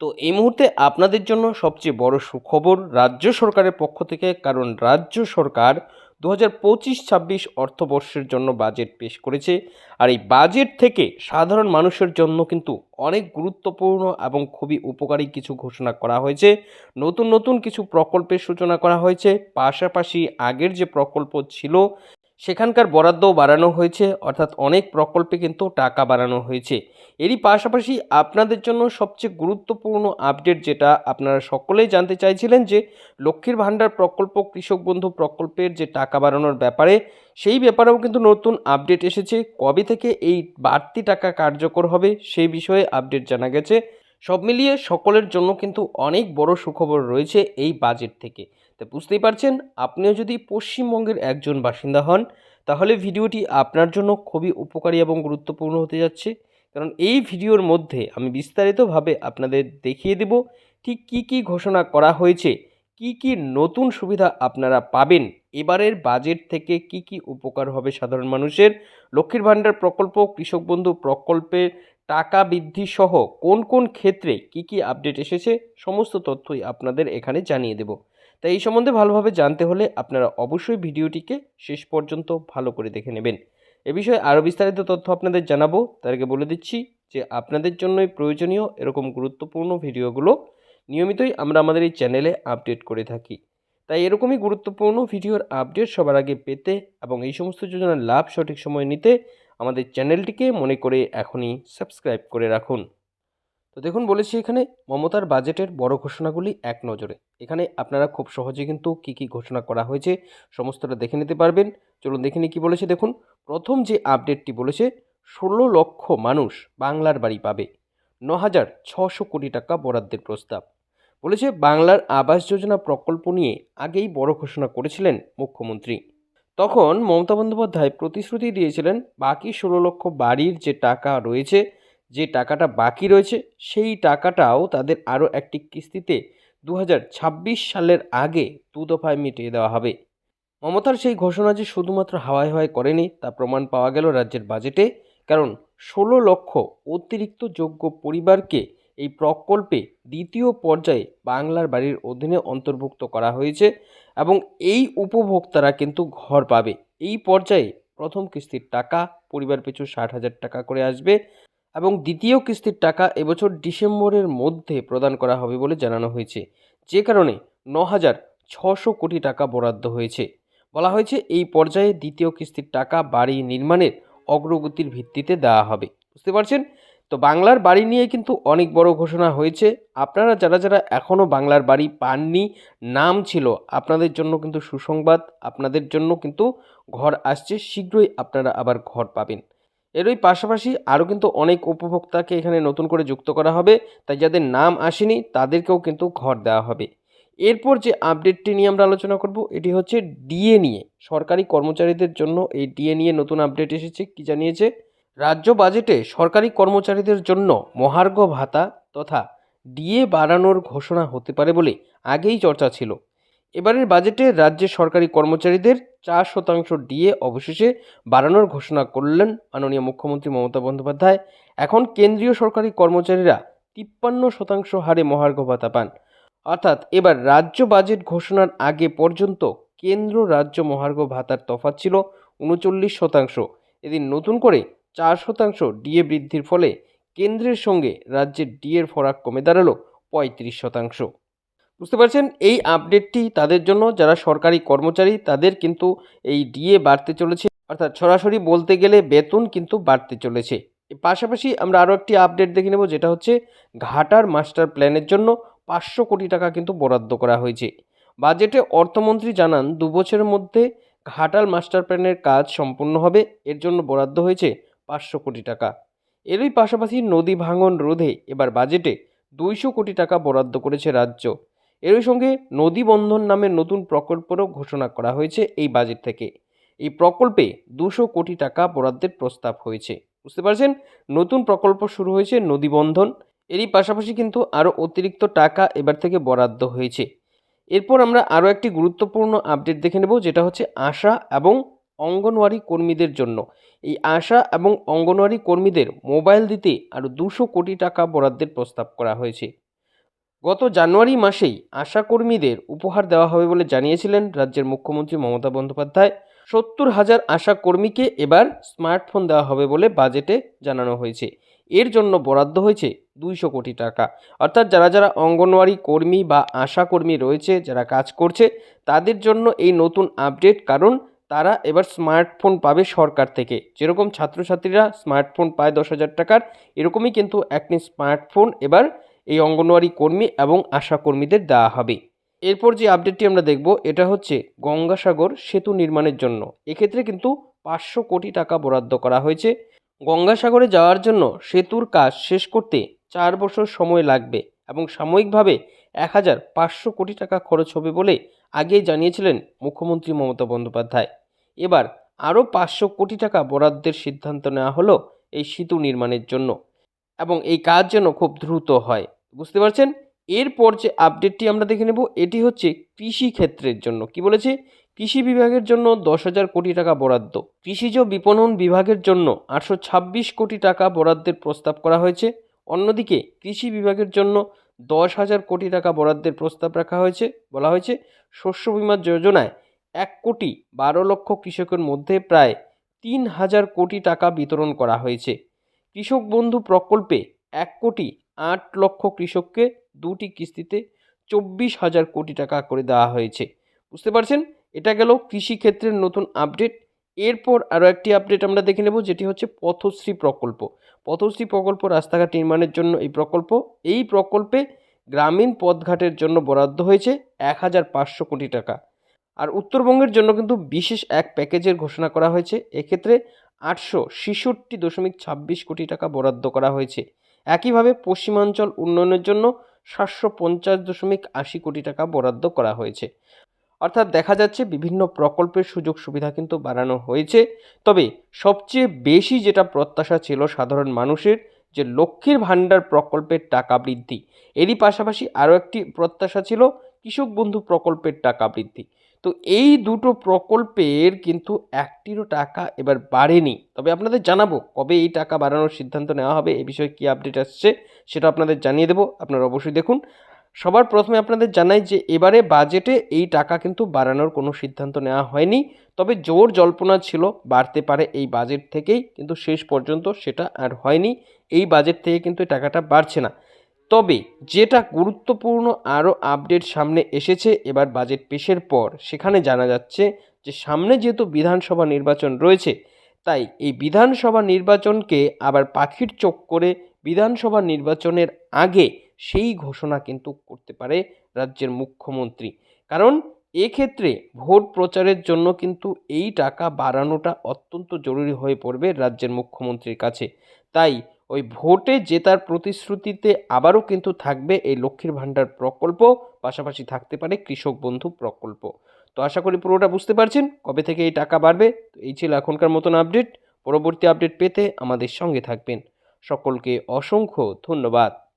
তো এই মুহূর্তে আপনাদের জন্য সবচেয়ে বড় সুখবর রাজ্য সরকারের পক্ষ থেকে, কারণ রাজ্য সরকার দু হাজার পঁচিশ ছাব্বিশ অর্থবর্ষের জন্য বাজেট পেশ করেছে। আর এই বাজেট থেকে সাধারণ মানুষের জন্য কিন্তু অনেক গুরুত্বপূর্ণ এবং খুবই উপকারী কিছু ঘোষণা করা হয়েছে। নতুন নতুন কিছু প্রকল্পের সূচনা করা হয়েছে। পাশাপাশি আগের যে প্রকল্প ছিল সেখানকার বরাদ্দও বাড়ানো হয়েছে, অর্থাৎ অনেক প্রকল্পে কিন্তু টাকা বাড়ানো হয়েছে। এরই পাশাপাশি আপনাদের জন্য সবচেয়ে গুরুত্বপূর্ণ আপডেট যেটা আপনারা সকলেই জানতে চাইছিলেন যে, লক্ষ্মীর ভাণ্ডার প্রকল্প, কৃষক বন্ধু প্রকল্পের যে টাকা বাড়ানোর ব্যাপারে, সেই ব্যাপারেও কিন্তু নতুন আপডেট এসেছে। কবে থেকে এই বাড়তি টাকা কার্যকর হবে সেই বিষয়ে আপডেট জানা গেছে। সব মিলিয়ে সকলের জন্য কিন্তু অনেক বড় সুখবর রয়েছে এই বাজেট থেকে। তো বুঝতেই পারছেন, আপনিও যদি পশ্চিমবঙ্গের একজন বাসিন্দা হন, তাহলে ভিডিওটি আপনার জন্য খুবই উপকারী এবং গুরুত্বপূর্ণ হতে যাচ্ছে। কারণ এই ভিডিওর মধ্যে আমি বিস্তারিতভাবে আপনাদের দেখিয়ে দেব ঠিক কী কী ঘোষণা করা হয়েছে, কি কি নতুন সুবিধা আপনারা পাবেন, এবারের বাজেট থেকে কি কি উপকার হবে সাধারণ মানুষের, লক্ষ্মীর ভাণ্ডার প্রকল্প, কৃষক বন্ধু প্রকল্পের টাকা বৃদ্ধি সহ কোন কোন ক্ষেত্রে কি কি আপডেট এসেছে, সমস্ত তথ্যই আপনাদের এখানে জানিয়ে দেব। তাই এই সম্বন্ধে ভালোভাবে জানতে হলে আপনারা অবশ্যই ভিডিওটিকে শেষ পর্যন্ত ভালো করে দেখে নেবেন। এ বিষয়ে আরও বিস্তারিত তথ্য আপনাদের জানাব। তার আগে বলে দিচ্ছি যে আপনাদের জন্যই প্রয়োজনীয় এরকম গুরুত্বপূর্ণ ভিডিওগুলো নিয়মিতই আমরা আমাদের এই চ্যানেলে আপডেট করে থাকি। তাই এরকমই গুরুত্বপূর্ণ ভিডিওর আপডেট সবার আগে পেতে এবং এই সমস্ত যোজনার লাভ সঠিক সময় নিতে আমাদের চ্যানেলটিকে মনে করে এখনই সাবস্ক্রাইব করে রাখুন। তো দেখুন, বলেছি এখানে মমতার বাজেটের বড় ঘোষণাগুলি এক নজরে। এখানে আপনারা খুব সহজে কিন্তু কি কি ঘোষণা করা হয়েছে সমস্তটা দেখে নিতে পারবেন। চলুন দেখে নিই কী বলেছে। দেখুন, প্রথম যে আপডেটটি বলেছে, ষোলো লক্ষ মানুষ বাংলার বাড়ি পাবে। ন হাজার ছশো কোটি টাকা বরাদ্দের প্রস্তাব। বলেছে, বাংলার আবাস যোজনা প্রকল্প নিয়ে আগেই বড় ঘোষণা করেছিলেন মুখ্যমন্ত্রী। তখন মমতা বন্দ্যোপাধ্যায় প্রতিশ্রুতি দিয়েছিলেন, বাকি ষোলো লক্ষ বাড়ির যে টাকা রয়েছে, যে টাকাটা বাকি রয়েছে, সেই টাকাটাও তাদের আরও একটি কিস্তিতে দু হাজার ছাব্বিশ সালের আগে দু দফায় মিটিয়ে দেওয়া হবে। মমতার সেই ঘোষণা যে শুধুমাত্র হাওয়ায় হাওয়ায় করেনি, তা প্রমাণ পাওয়া গেল রাজ্যের বাজেটে, কারণ ষোলো লক্ষ অতিরিক্ত যোগ্য পরিবারকে এই প্রকল্পে দ্বিতীয় পর্যায়ে বাংলার বাড়ির অধীনে অন্তর্ভুক্ত করা হয়েছে। এবং এই উপভোক্তারা কিন্তু ঘর পাবে। এই পর্যায়ে প্রথম কিস্তির টাকা, পরিবার পিছু ষাট হাজার টাকা করে আসবে এবং দ্বিতীয় কিস্তির টাকা এবছর ডিসেম্বরের মধ্যে প্রদান করা হবে বলে জানানো হয়েছে। যে কারণে ন হাজার ছশো কোটি টাকা বরাদ্দ হয়েছে। বলা হয়েছে এই পর্যায়ে দ্বিতীয় কিস্তির টাকা বাড়ি নির্মাণের অগ্রগতির ভিত্তিতে দেওয়া হবে। বুঝতে পারছেন? তো বাংলার বাড়ি নিয়ে কিন্তু অনেক বড় ঘোষণা হয়েছে। আপনারা যারা যারা এখনও বাংলার বাড়ি পাননি, নাম ছিল আপনাদের জন্য কিন্তু সুসংবাদ, আপনাদের জন্য কিন্তু ঘর আসছে, শীঘ্রই আপনারা আবার ঘর পাবেন। এরই পাশাপাশি আরও কিন্তু অনেক উপভোক্তাকে এখানে নতুন করে যুক্ত করা হবে, তাই যাদের নাম আসেনি তাদেরকেও কিন্তু ঘর দেওয়া হবে। এরপর যে আপডেটটি নিয়ে আমরা আলোচনা করব, এটি হচ্ছে ডিএ নিয়ে। সরকারি কর্মচারীদের জন্য এই ডিএ নিয়ে নতুন আপডেট এসেছে, কি জানিয়েছে? রাজ্য বাজেটে সরকারি কর্মচারীদের জন্য মহার্ঘ ভাতা তথা ডিএ বাড়ানোর ঘোষণা হতে পারে বলে আগেই চর্চা ছিল। এবারের বাজেটে রাজ্যের সরকারি কর্মচারীদের চার শতাংশ ডিএ অবশেষে বাড়ানোর ঘোষণা করলেন মাননীয় মুখ্যমন্ত্রী মমতা বন্দ্যোপাধ্যায়। এখন কেন্দ্রীয় সরকারি কর্মচারীরা তিপ্পান্ন শতাংশ হারে মহার্ঘ ভাতা পান। অর্থাৎ এবার রাজ্য বাজেট ঘোষণার আগে পর্যন্ত কেন্দ্র রাজ্য মহার্ঘ ভাতার তফাৎ ছিল উনচল্লিশ শতাংশ। এদিন নতুন করে চার শতাংশ ডিএ বৃদ্ধির ফলে কেন্দ্রের সঙ্গে রাজ্যের ডিএর ফরাক কমে দাঁড়াল পঁয়ত্রিশ শতাংশ। বুঝতে পারছেন? এই আপডেটটি তাদের জন্য, যারা সরকারি কর্মচারী, তাদের কিন্তু এই ডিএ বাড়তে চলেছে। অর্থাৎ সরাসরি বলতে গেলে বেতন কিন্তু বাড়তে চলেছে। পাশাপাশি আমরা আরও একটি আপডেট দেখে নেব, যেটা হচ্ছে ঘাটার মাস্টার প্ল্যানের জন্য পাঁচশো কোটি টাকা কিন্তু বরাদ্দ করা হয়েছে। বাজেটে অর্থমন্ত্রী জানান দু বছরের মধ্যে ঘাটাল মাস্টার প্ল্যানের কাজ সম্পূর্ণ হবে। এর জন্য বরাদ্দ হয়েছে পাঁচশো কোটি টাকা। এরই পাশাপাশি নদী ভাঙন রোধে এবার বাজেটে দুইশো কোটি টাকা বরাদ্দ করেছে রাজ্য। এরই সঙ্গে নদী বন্ধন নামের নতুন প্রকল্পেরও ঘোষণা করা হয়েছে এই বাজেট থেকে। এই প্রকল্পে দুশো কোটি টাকা বরাদ্দের প্রস্তাব হয়েছে। বুঝতে পারছেন? নতুন প্রকল্প শুরু হয়েছে নদী বন্ধন। এরই পাশাপাশি কিন্তু আরও অতিরিক্ত টাকা এবার থেকে বরাদ্দ হয়েছে। এরপর আমরা আরও একটি গুরুত্বপূর্ণ আপডেট দেখে নেব, যেটা হচ্ছে আশা এবং অঙ্গনওয়াড়ি কর্মীদের জন্য। এই আশা এবং অঙ্গনওয়াড়ি কর্মীদের মোবাইল দিতে আরও দুশো কোটি টাকা বরাদ্দের প্রস্তাব করা হয়েছে। গত জানুয়ারি মাসেই আশাকর্মীদের উপহার দেওয়া হবে বলে জানিয়েছিলেন রাজ্যের মুখ্যমন্ত্রী মমতা বন্দ্যোপাধ্যায়। সত্তর হাজার আশাকর্মীকে এবার স্মার্টফোন দেওয়া হবে বলে বাজেটে জানানো হয়েছে। এর জন্য বরাদ্দ হয়েছে দুইশো কোটি টাকা। অর্থাৎ যারা যারা অঙ্গনওয়াড়ি কর্মী বা আশাকর্মী রয়েছে, যারা কাজ করছে, তাদের জন্য এই নতুন আপডেট কারণ তারা এবার স্মার্টফোন পাবে সরকার থেকে। যেরকম ছাত্রছাত্রীরা স্মার্টফোন পায় দশ হাজার টাকার, এরকমই কিন্তু একটি স্মার্টফোন এবার এই অঙ্গনওয়াড়ি কর্মী এবং আশা কর্মীদের দেওয়া হবে। এরপর যে আপডেটটি আমরা দেখব, এটা হচ্ছে গঙ্গাসাগর সেতু নির্মাণের জন্য। এক্ষেত্রে কিন্তু পাঁচশো কোটি টাকা বরাদ্দ করা হয়েছে। গঙ্গাসাগরে যাওয়ার জন্য সেতুর কাজ শেষ করতে চার বছর সময় লাগবে এবং সাময়িকভাবে এক হাজার পাঁচশো কোটি টাকা খরচ হবে বলে আগেই জানিয়েছিলেন মুখ্যমন্ত্রী মমতা বন্দ্যোপাধ্যায়। এবার আরও পাঁচশো কোটি টাকা বরাদ্দের সিদ্ধান্ত নেওয়া হলো এই সেতু নির্মাণের জন্য এবং এই কাজ যেন খুব দ্রুত হয়। বুঝতে পারছেন? এরপর যে আপডেটটি আমরা দেখে নেব, এটি হচ্ছে কৃষি ক্ষেত্রের জন্য। কি বলেছে? কৃষি বিভাগের জন্য দশ হাজার কোটি টাকা বরাদ্দ। কৃষিজ বিপণন বিভাগের জন্য আটশো ছাব্বিশ কোটি টাকা বরাদ্দের প্রস্তাব করা হয়েছে। অন্যদিকে কৃষি বিভাগের জন্য দশ হাজার কোটি টাকা বরাদ্দের প্রস্তাব রাখা হয়েছে, বলা হয়েছে শস্য বীমা যোজনায় এক কোটি বারো লক্ষ কৃষকের মধ্যে প্রায় তিন হাজার কোটি টাকা বিতরণ করা হয়েছে। কৃষক বন্ধু প্রকল্পে এক কোটি আট লক্ষ কৃষককে দুটি কিস্তিতে চব্বিশ হাজার কোটি টাকা করে দেওয়া হয়েছে। বুঝতে পারছেন? এটা গেল কৃষিক্ষেত্রের নতুন আপডেট। এরপর আরও একটি আপডেট আমরা দেখে নেব, যেটি হচ্ছে পথশ্রী প্রকল্প। পথশ্রী প্রকল্প রাস্তাঘাট নির্মাণের জন্য এই প্রকল্প, এই প্রকল্পে গ্রামীণ পথঘাটের জন্য বরাদ্দ হয়েছে এক হাজার পাঁচশো কোটি টাকা। আর উত্তরবঙ্গের জন্য কিন্তু বিশেষ এক প্যাকেজের ঘোষণা করা হয়েছে, এক্ষেত্রে আটশো ছেষট্টি দশমিক ছাব্বিশ কোটি টাকা বরাদ্দ করা হয়েছে। একইভাবে পশ্চিমাঞ্চল উন্নয়নের জন্য সাতশো পঞ্চাশ দশমিক আশি কোটি টাকা বরাদ্দ করা হয়েছে। অর্থাৎ দেখা যাচ্ছে বিভিন্ন প্রকল্পের সুযোগ সুবিধা কিন্তু বাড়ানো হয়েছে। তবে সবচেয়ে বেশি যেটা প্রত্যাশা ছিল সাধারণ মানুষের, যে লক্ষ্মীর ভাণ্ডার প্রকল্পের টাকা বৃদ্ধি। এরই পাশাপাশি আরও একটি প্রত্যাশা ছিল কৃষক বন্ধু প্রকল্পের টাকা বৃদ্ধি। তো এই দুটো প্রকল্পের কিন্তু একটিরও টাকা এবার বাড়েনি। তবে আপনাদের জানাব কবে এই টাকা বাড়ানোর সিদ্ধান্ত নেওয়া হবে, এ বিষয়ে কী আপডেট আসছে সেটা আপনাদের জানিয়ে দেবো। আপনারা অবশ্যই দেখুন। সবার প্রথমে আপনাদের জানাই যে এবারে বাজেটে এই টাকা কিন্তু বাড়ানোর কোনো সিদ্ধান্ত নেওয়া হয়নি। তবে জোর জল্পনা ছিল, বাড়তে পারে এই বাজেট থেকেই, কিন্তু শেষ পর্যন্ত সেটা আর হয়নি। এই বাজেট থেকে কিন্তু টাকাটা বাড়ছে না। তবে যেটা গুরুত্বপূর্ণ আরও আপডেট সামনে এসেছে এবার বাজেট পেশের পর, সেখানে জানা যাচ্ছে যে সামনে যেহেতু বিধানসভা নির্বাচন রয়েছে, তাই এই বিধানসভা নির্বাচনকে আবার পাখির চোখ করে বিধানসভা নির্বাচনের আগে সেই ঘোষণা কিন্তু করতে পারে রাজ্যের মুখ্যমন্ত্রী। কারণ এক্ষেত্রে ভোট প্রচারের জন্য কিন্তু এই টাকা বাড়ানোটা অত্যন্ত জরুরি হয়ে পড়বে রাজ্যের মুখ্যমন্ত্রীর কাছে। তাই ওই ভোটে জেতার প্রতিশ্রুতিতে আবারও কিন্তু থাকবে এই লক্ষ্মীর ভাণ্ডার প্রকল্প, পাশাপাশি থাকতে পারে কৃষক বন্ধু প্রকল্প। তো আশা করি পুরোটা বুঝতে পারছেন, কবে থেকে এই টাকা বাড়বে, তো এই ছিল এখনকার মতন আপডেট। পরবর্তী আপডেট পেতে আমাদের সঙ্গে থাকবেন। সকলকে অসংখ্য ধন্যবাদ।